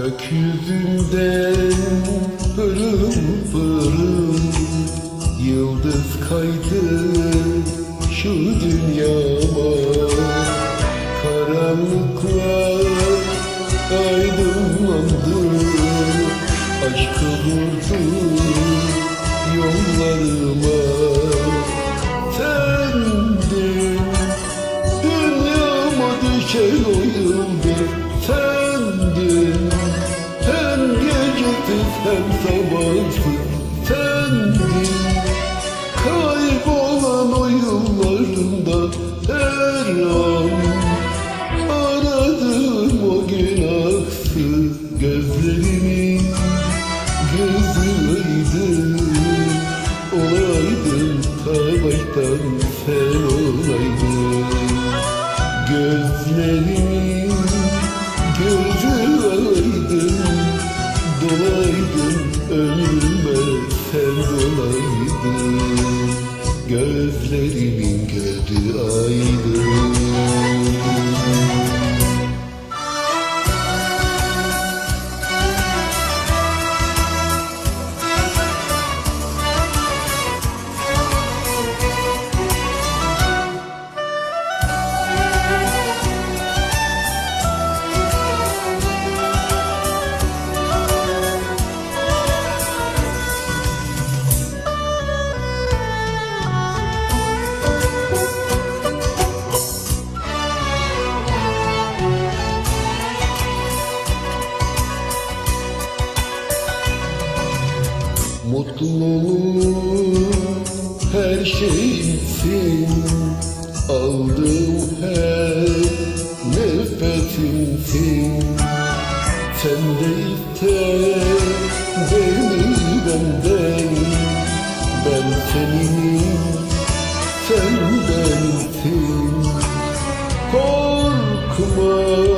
Gökyüzünden pırıl pırıl Yıldız kaydı şu dünyama. Karanlıklar aydınlandı Aşkı vurdu yollarıma hem sabahsız sendin Kaybolan o yıllarında her an Aradım o günahsız gözlerimin gözüydün Olaydın ta Gözlerimin gözü Mutluluğum her şeysin Aldığım her nefesimsin. Sen de beni benden. Ben seninim sen benimsin Korkma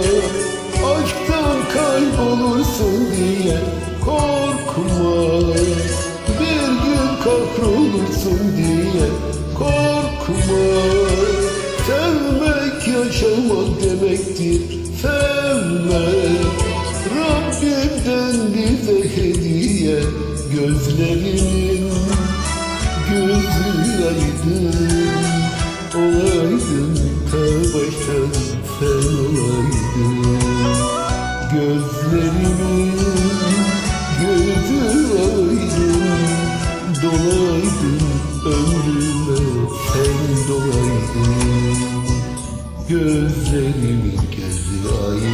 kahrolursun diye Korkma. Sevmek yaşamak demektir Sevmek. Rabbimden bize hediye Gözlerimin gözü aydın Olaydın ta baştan sen olaydın. Gözlerimin Gözlerimin gözü aydın